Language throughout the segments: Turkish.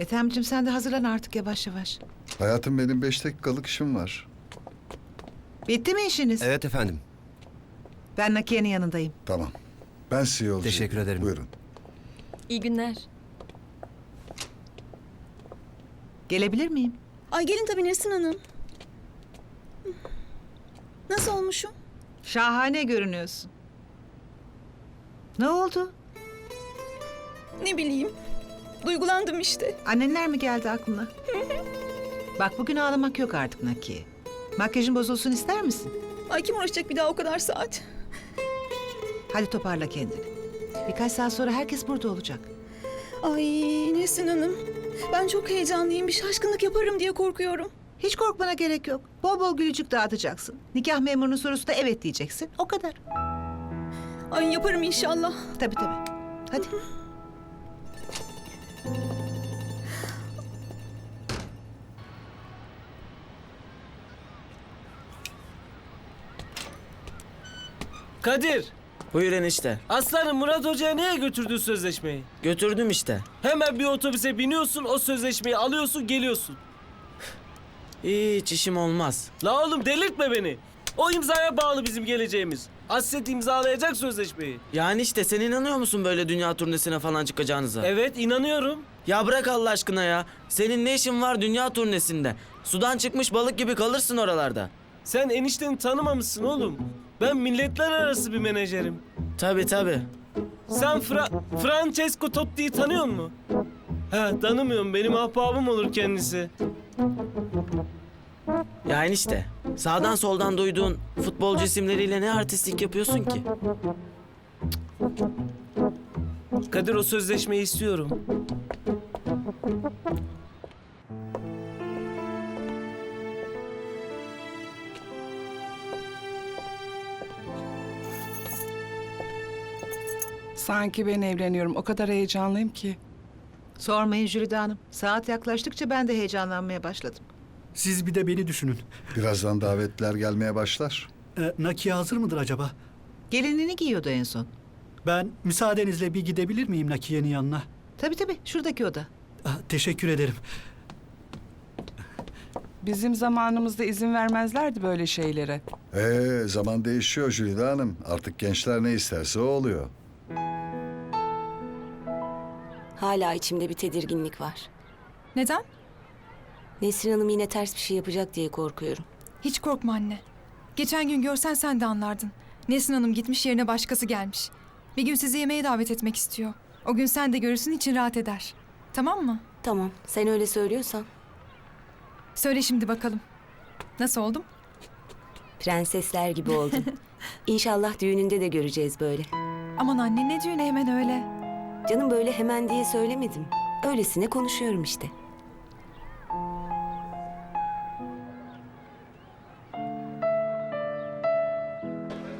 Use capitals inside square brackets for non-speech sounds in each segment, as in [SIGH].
Ethem'cim sen de hazırlan artık yavaş yavaş. Hayatım benim beş dakikalık işim var. Bitti mi işiniz? Evet efendim. Ben Nakiye'nin yanındayım. Tamam. Ben size yolcu Teşekkür ederim. Buyurun. İyi günler. Gelebilir miyim? Ay gelin tabii Nesin Hanım. Nasıl olmuşum? Şahane görünüyorsun. Ne oldu? Ne bileyim. Duygulandım işte. Annenler mi geldi aklına? [LAUGHS] Bak bugün ağlamak yok artık Nakiye. Makyajın bozulsun ister misin? Ay kim uğraşacak bir daha o kadar saat? Hadi toparla kendini. Birkaç saat sonra herkes burada olacak. Ay Nesin Hanım. Ben çok heyecanlıyım. Bir şaşkınlık yaparım diye korkuyorum. Hiç korkmana gerek yok. Bol bol gülücük dağıtacaksın. Nikah memurunun sorusu da evet diyeceksin. O kadar. Ay yaparım inşallah. Tabii tabii. Hadi. Kadir, Buyur enişte. aslanım Murat Hoca'ya niye götürdün sözleşmeyi? Götürdüm işte. Hemen bir otobüse biniyorsun, o sözleşmeyi alıyorsun, geliyorsun. Hiç işim olmaz. La oğlum delirtme beni. O imzaya bağlı bizim geleceğimiz. Asset imzalayacak sözleşmeyi. Yani işte sen inanıyor musun böyle dünya turnesine falan çıkacağınıza? Evet, inanıyorum. Ya bırak Allah aşkına ya. Senin ne işin var dünya turnesinde? Sudan çıkmış balık gibi kalırsın oralarda. Sen enişteni tanımamışsın oğlum. Ben milletler arası bir menajerim. Tabi tabi. Sen Fra Francesco Totti'yi tanıyor musun? He, tanımıyorum. Benim ahbabım olur kendisi. Ya enişte. Sağdan soldan duyduğun futbolcu isimleriyle ne artistlik yapıyorsun ki? Kadir o sözleşmeyi istiyorum. Sanki ben evleniyorum. O kadar heyecanlıyım ki. Sormayın Jülide Hanım. Saat yaklaştıkça ben de heyecanlanmaya başladım. Siz bir de beni düşünün. Birazdan davetler gelmeye başlar. Ee, Nakiye hazır mıdır acaba? Gelinliğini giyiyordu en son. Ben müsaadenizle bir gidebilir miyim Nakiye'nin yanına? Tabii tabii şuradaki oda. Ah, teşekkür ederim. Bizim zamanımızda izin vermezlerdi böyle şeylere. Ee, zaman değişiyor Jülide Hanım. Artık gençler ne isterse o oluyor. Hala içimde bir tedirginlik var. Neden? Nesrin Hanım yine ters bir şey yapacak diye korkuyorum. Hiç korkma anne. Geçen gün görsen sen de anlardın. Nesrin Hanım gitmiş yerine başkası gelmiş. Bir gün sizi yemeğe davet etmek istiyor. O gün sen de görürsün için rahat eder. Tamam mı? Tamam, sen öyle söylüyorsan. Söyle şimdi bakalım. Nasıl oldum? Prensesler gibi oldun. [LAUGHS] İnşallah düğününde de göreceğiz böyle. Aman anne ne düğünü hemen öyle. Canım böyle hemen diye söylemedim. Öylesine konuşuyorum işte.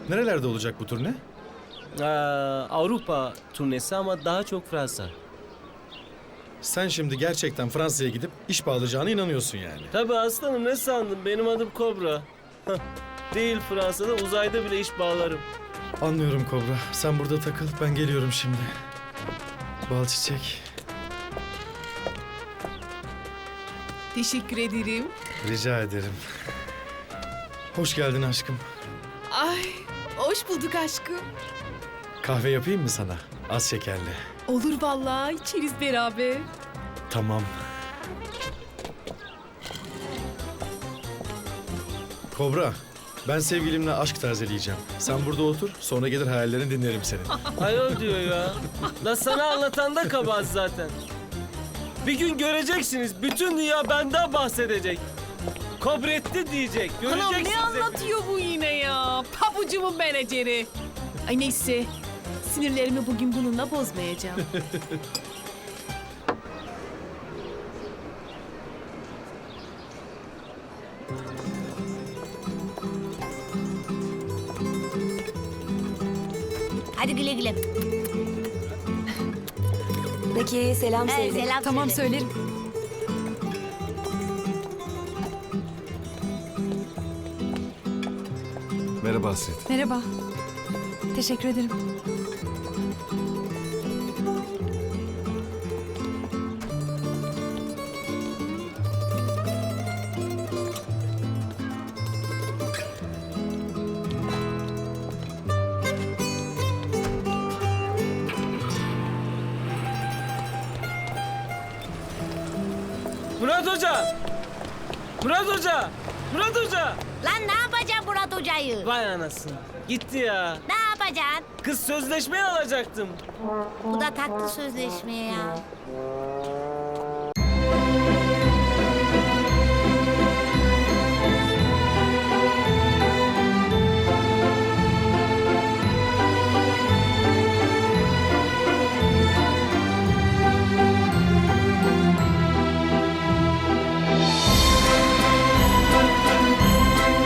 Nerelerde olacak bu turne? Ee, Avrupa turnesi ama daha çok Fransa. Sen şimdi gerçekten Fransa'ya gidip iş bağlayacağına inanıyorsun yani. Tabii aslanım ne sandın? Benim adım Kobra. Değil Fransa'da uzayda bile iş bağlarım. Anlıyorum Kobra. Sen burada takıl, ben geliyorum şimdi. Bal çiçek. Teşekkür ederim. Rica ederim. Hoş geldin aşkım. Ay hoş bulduk aşkım. Kahve yapayım mı sana? Az şekerli. Olur vallahi içeriz beraber. Tamam. Kobra, ben sevgilimle aşk tazeleyeceğim. Sen burada otur, sonra gelir hayallerini dinlerim senin. [LAUGHS] Ayol diyor ya. La sana anlatan da kabahat zaten. Bir gün göreceksiniz bütün dünya benden bahsedecek. Kobretti diyecek. Göreceksiniz. ne anlatıyor bu yine ya? Pabucumun menajeri. Ay neyse. Sinirlerimi bugün bununla bozmayacağım. [LAUGHS] [LAUGHS] Hadi güle güle. Peki selam söyle. tamam söylerim. Merhaba Hasret. Merhaba. Teşekkür ederim. Hoca! Murat Hoca! Murat Hoca! Lan ne yapacaksın Murat Hoca'yı? Vay anasını. Gitti ya. Ne yapacaksın? Kız sözleşmeyi alacaktım. Bu da taktı sözleşmeye ya.